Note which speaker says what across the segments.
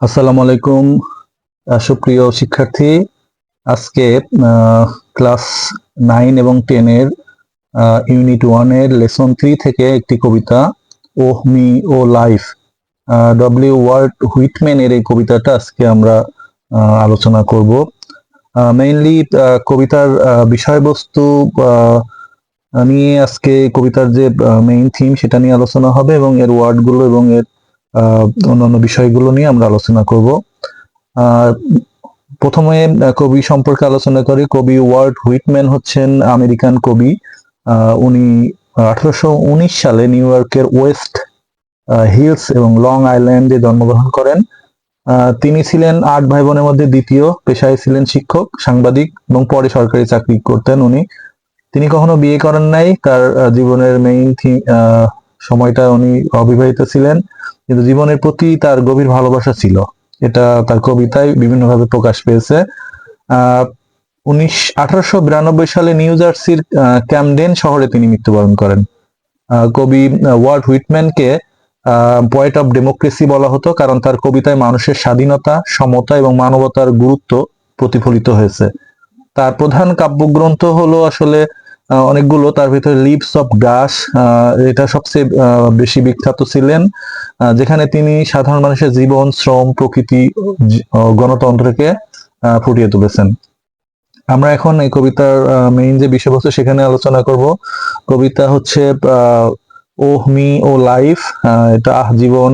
Speaker 1: আসসালামু আলাইকুম সুপ্রিয় শিক্ষার্থী। আজকে ক্লাস নাইন এবং টেনের ইউনিট ওয়ানের লেসন থ্রি থেকে একটি কবিতা, oh me, oh life. W Walt হুইটম্যানের এই কবিতাটা আজকে আমরা আলোচনা করব। মেইনলি কবিতার বিষয়বস্তু নিয়ে আজকে কবিতার যে মেইন থিম সেটা নিয়ে আলোচনা হবে এবং এর ওয়ার্ডগুলো এবং এর অন্যান্য বিষয়গুলো নিয়ে আমরা আলোচনা করব। প্রথমে কবি সম্পর্কে আলোচনা করি। কবি ওয়ার্ড হুইটম্যান হচ্ছেন আমেরিকান কবি। উনি আঠারোশো উনিশ সালে নিউ ইয়র্কের ওয়েস্ট হিলস এবং লং আইল্যান্ডে জন্মগ্রহণ করেন। তিনি ছিলেন আট ভাই বোনের মধ্যে দ্বিতীয়, পেশায় ছিলেন শিক্ষক, সাংবাদিক এবং পরে সরকারি চাকরি করতেন উনি। তিনি কখনো বিয়ে করেন নাই, তার জীবনের মেইন সময়টা উনি অবিবাহিত ছিলেন। কিন্তু জীবনের প্রতি তার গভীর ভালোবাসা ছিল। এটা তার কবিতায় বিভিন্নভাবে প্রকাশ পেয়েছে। উনিশ, আঠারোশো বিরানব্বই সালে নিউ জার্সির ক্যামডেন শহরে তিনি মৃত্যুবরণ করেন। কবি ওয়ার্ড হুইটম্যানকে পয়েট অফ ডেমোক্রেসি বলা হতো কারণ তার কবিতায় মানুষের স্বাধীনতা, সমতা এবং মানবতার গুরুত্ব প্রতিফলিত হয়েছে। তার প্রধান কাব্যগ্রন্থ হলো আসলে অনেকগুলো, তার ভিতরে লিভস অফ গাছ এটা সবচেয়ে বেশি বিখ্যাত ছিলেন যেখানে তিনি সাধারণ মানুষের জীবন, শ্রম, প্রকৃতি গণতন্ত্রকে ফুটিয়ে তুলেছেন। আমরা এখন এই কবিতার মেইন যে বিষয়বস্তু সেখানে আলোচনা করব। কবিতা হচ্ছে ওহ মি ও লাইফ এটা আহ জীবন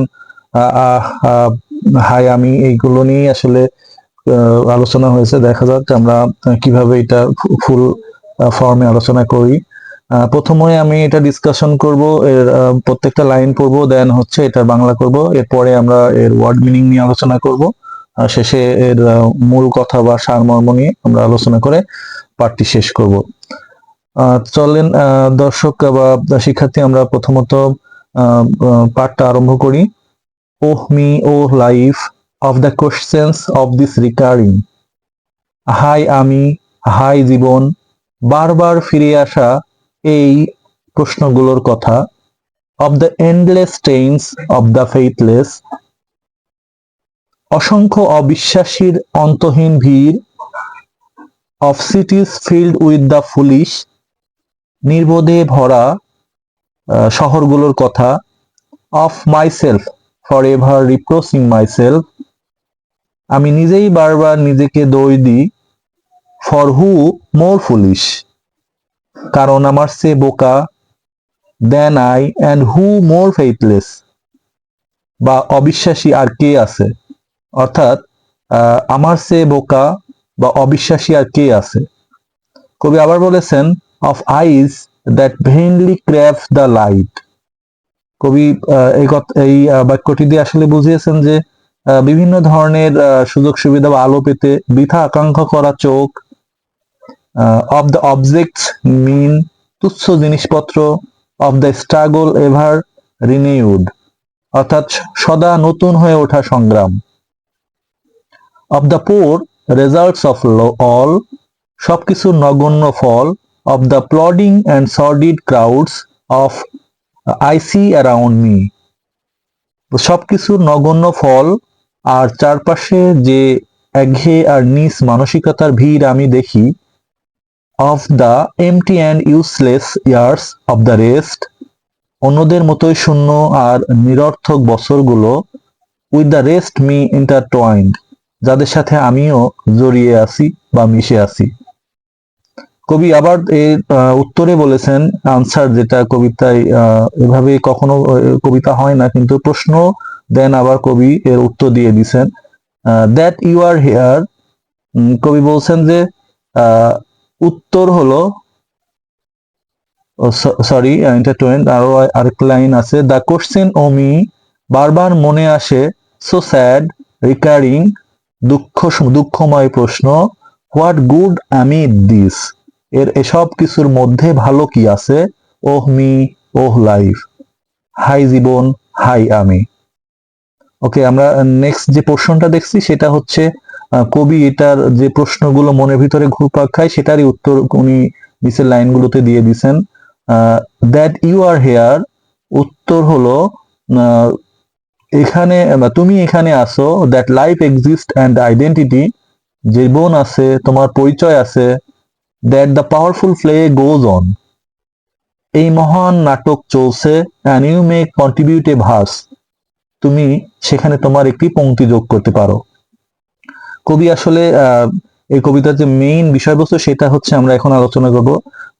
Speaker 1: হাই আমি, এইগুলো নিয়ে আসলে আলোচনা হয়েছে। দেখা যাক আমরা কীভাবে এটা ফুল ফর্মে আলোচনা করি। প্রথমে আমি এটা ডিসকাশন করব, এর প্রত্যেকটা লাইন পড়ব দেন হচ্ছে এটা বাংলা করব। এরপরে আমরা এর ওয়ার্ড মিনিং নিয়ে আলোচনা করব। শেষে এর মূল কথা বা সারমর্ম নিয়ে আমরা আলোচনা করে পাঠটি শেষ করব। চলেন দর্শক বা শিক্ষার্থী, আমরা প্রথমত পাঠটা আরম্ভ করি। ওহ me oh life of the questions of this recurring. High আমি, হাই জীবন বারবার ফিরে আসা এই প্রশ্নগুলোর কথা। Of the endless trains of the faithless অসংখ্য অবিশ্বাসীর অন্তহীন ভিড় of cities filled with the foolish নির্বোধে ভরা শহরগুলোর কথা। Of myself forever reproaching myself আমি নিজেই বারবার নিজেকে দই দিই। ফর হু মোর ফুলিশ কারণ আমার সে বোকা then I and who more faithless বা অবিশ্বাসী আর কে আছে? অর্থাৎ আমার সে বোকা বা অবিশ্বাসী আর কে আছে? কবি আবার বলেছেন of eyes that vainly crave the light কবি এই এই বাক্যটি দিয়ে আসলে বুঝিয়েছেন যে বিভিন্ন ধরনের সুযোগ সুবিধা বা আলো পেতে বৃথা আকাঙ্ক্ষা করা চোখ অফ দ্য অবজেক্টস মিন তুচ্ছ জিনিসপত্র of the struggle ever renewed অর্থাৎ সদা নতুন হয়ে ওঠা সংগ্রাম। Of the poor results of all সবকিছুর নগণ্য ফল of the plodding and sordid crowds of I see around me সবকিছুর নগণ্য ফল আর চারপাশে যে একঘেয়ে আর নিস মানসিকতার ভিড় আমি দেখি of the empty and useless years of the rest অন্যদের মতোই শূন্য আর নিরর্থক বছরগুলো with the rest me intertwined যাদের সাথে আমিও জড়িয়ে আছি বা মিশে আছি। কবি আবার এর উত্তরে বলেছেন আনসার যেটা কবিতায় এভাবে কখনো কবিতা হয় না, কিন্তু প্রশ্ন দেন আবার কবি এর উত্তর দিয়ে দিছেন দ্যাট ইউ আর হেয়ার কবি বলছেন যে উত্তর হলো সরি এন্টারটেইন আরও আরেকটা লাইন আছে দ্য কোশ্চেন ও মি বারবার মনে আসে সো স্যাড রিকারিং দুঃখ, দুঃখময় প্রশ্ন হোয়াট গুড আমি দিস এর এসব কিছুর মধ্যে ভালো কি আছে? ওহ মি ওহ লাইফ হাই জীবন, হাই আমি। ওকে আমরা নেক্সট যে পোর্শনটা দেখছি, সেটা হচ্ছে কবি এটার যে প্রশ্নগুলো মনের ভিতরে ঘুরপাক খায়, সেটারই উত্তর উনি নিচের লাইনগুলোতে দিয়ে দিছেন। দ্যাট ইউ আর হেয়ার উত্তর হলো এখানে তুমি এখানে আসো that life exist and identity জীবন আছে, তোমার পরিচয় আছে that the powerful play goes on এই মহান নাটক চলছে and you may contribute a verse তুমি সেখানে তোমার একটি পংক্তি যোগ করতে পারো। কবি আসলে এই কবিতার যে মেইন বিষয়বস্তু সেটা হচ্ছে আমরা এখন আলোচনা করব।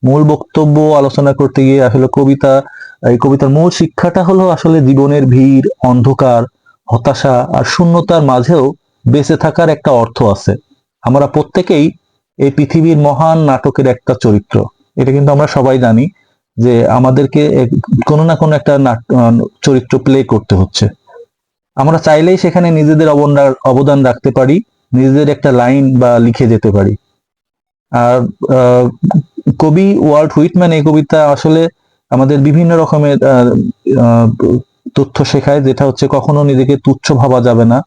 Speaker 1: মূল বক্তব্য আলোচনা করতে গিয়ে আসলে কবিতা, এই কবিতার মূল শিক্ষাটা হলো আসলে জীবনের ভিড়, অন্ধকার, হতাশা আর শূন্যতার মাঝেও বেঁচে থাকার একটা অর্থ আছে। আমরা প্রত্যেকেই এই পৃথিবীর মহান নাটকের একটা চরিত্র। এটা কিন্তু আমরা সবাই জানি যে আমাদেরকে কোনো না কোনো একটা চরিত্র প্লে করতে হচ্ছে। আমরা চাইলেই সেখানে নিজেদের অবদান রাখতে পারি। নিজেদের একটা লাইন বা লিখে যেতে পারি। আর কবি ওয়ার্ল্ড হুইটম্যান এই কবিতা আসলে আমাদের বিভিন্ন রকমের তথ্য শেখায়, যেটা হচ্ছে কখনো নিজেকে তুচ্ছ ভাবা যাবে না।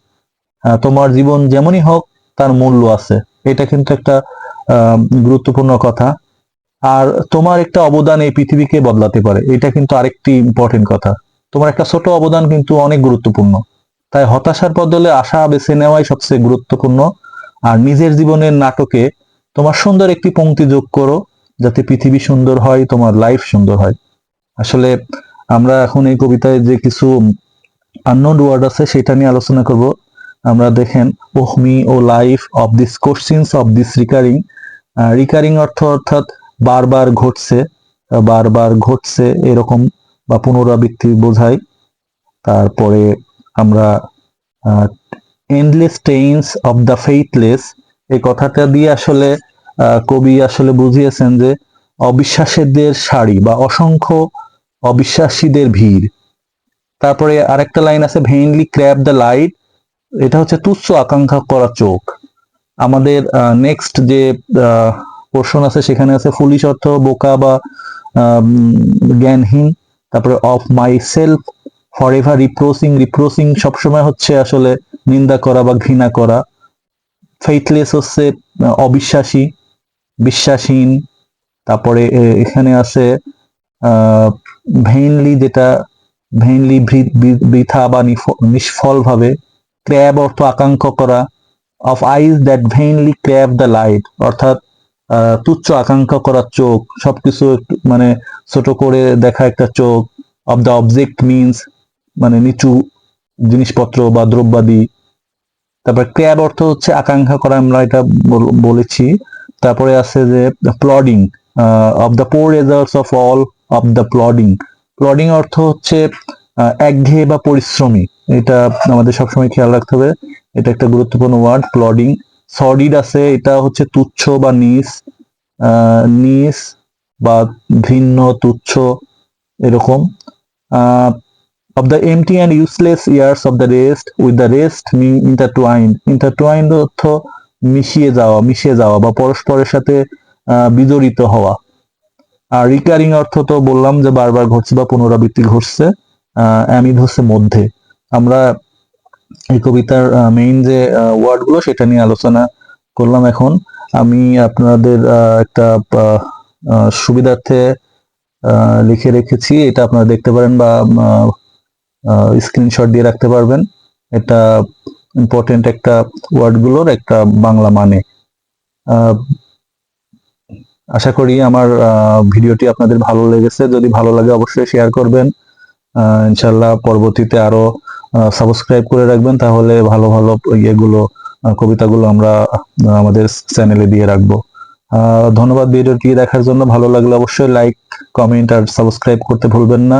Speaker 1: তোমার জীবন যেমনই হোক, তার মূল্য আছে। এটা কিন্তু একটা গুরুত্বপূর্ণ কথা। আর তোমার একটা অবদান এই পৃথিবীকে বদলাতে পারে। এটা কিন্তু আরেকটি ইম্পর্টেন্ট কথা। তোমার একটা ছোট অবদান কিন্তু অনেক গুরুত্বপূর্ণ। তাই হতাশার বদলে আশা বেছে নেওয়াই সবচেয়ে গুরুত্বপূর্ণ। আর নিজের জীবনের নাটকে তোমার সুন্দর একটি পংক্তি যোগ করো, যাতে পৃথিবী সুন্দর হয়, তোমার লাইফ সুন্দর হয়। আসলে আমরা এখন এই কবিতায় যে কিছু আননোন ওয়ার্ড আছে, সেটা নিয়ে আলোচনা করব। আমরা দেখেন oh me oh life of this questions of this recurring. Recurring অর্থ অর্থাৎ বারবার ঘটছে বারবার ঘটছে এরকম বা পুনরাবৃত্তি বোঝায়। তারপরে আমরা endless trains of the faithless এই কথাটা দিয়ে আসলে কবি আসলে বুঝিয়েছেন যে অবিশ্বাসীদের সারি বা অসংখ্য অবিশ্বাসীদের ভিড়। তারপরে আরেকটা লাইন আছে ভেইনলি ক্র্যাপ দ্য লাইট এটা হচ্ছে তুচ্ছ আকাঙ্ক্ষা করা চোখ। আমাদের নেক্সট যে পোর্শন আছে, সেখানে আছে ফুলিশ অর্থ, বোকা বা জ্ঞানহীন। তারপরে of myself forever reproaching reproaching সবসময় হচ্ছে আসলে নিন্দা করা বা ঘৃণা করা। ফেইথলেস হচ্ছে অবিশ্বাসী, বিশ্বাসহীন। তারপরে এখানে আছে ভেইনলি যেটা ভেইনলি বৃথা বা নিষ্ফলভাবে ক্র্যাব অর্থ আকাঙ্ক্ষা করা। Of eyes that vainly crave the light অর্থাৎ তুচ্ছ আকাঙ্ক্ষা করা চোখ। সবকিছু মানে ছোট করে দেখা একটা চোখ। অফ দ্য অবজেক্ট মিনস মানে নিচু জিনিসপত্র বা দ্রব্যাদি। তারপর ক্র্যাব অর্থ হচ্ছে আকাঙ্ক্ষা করা, আমরা এটা বল- বলেছি। তারপরে আছে যে plodding of the poor results of all of the plodding plodding অর্থ হচ্ছে একঘেয়ে বা পরিশ্রমী। এটা আমাদের সবসময় খেয়াল রাখতে হবে। এটা একটা গুরুত্বপূর্ণ ওয়ার্ড প্লডিং সর্ডিড আছে, এটা হচ্ছে তুচ্ছ বা নিস নিস বা ভিন্ন তুচ্ছ, এরকম। Of the empty and useless years of the rest with the rest intertwined intertwined অর্থ মিশিয়ে যাওয়া, মিশে যাওয়া বা পরস্পরের সাথে বিজড়িত হওয়া। আর রিকারিং অর্থ তো বললাম যে বারবার ঘটছে বা পুনরাবৃত্তি ঘটছে অ্যামিড হচ্ছে মধ্যে। আমরা এই কবিতার মেইন যে ওয়ার্ডগুলো সেটা নিয়ে আলোচনা করলাম এখন। আমি আপনাদের একটা সুবিধার্থে লিখে রেখেছি। এটা আপনারা দেখতে পারেন বা স্ক্রিনশট দিয়ে রাখতে পারবেন। এটা ইম্পর্টেন্ট একটা ওয়ার্ডগুলোর একটা বাংলা মানে। আশা করি আমার ভিডিওটি আপনাদের ভালো লেগেছে। যদি ভালো লাগে অবশ্যই শেয়ার করবেন। ইনশাল্লাহ পরবর্তীতে আরও সাবস্ক্রাইব করে রাখবেন। তাহলে ভালো ভালো ইয়েগুলো কবিতাগুলো আমরা আমাদের চ্যানেলে দিয়ে রাখব। ধন্যবাদ ভিডিওটি দেখার জন্য। ভালো লাগলে অবশ্যই লাইক কমেন্ট আর সাবস্ক্রাইব করতে ভুলবেন না।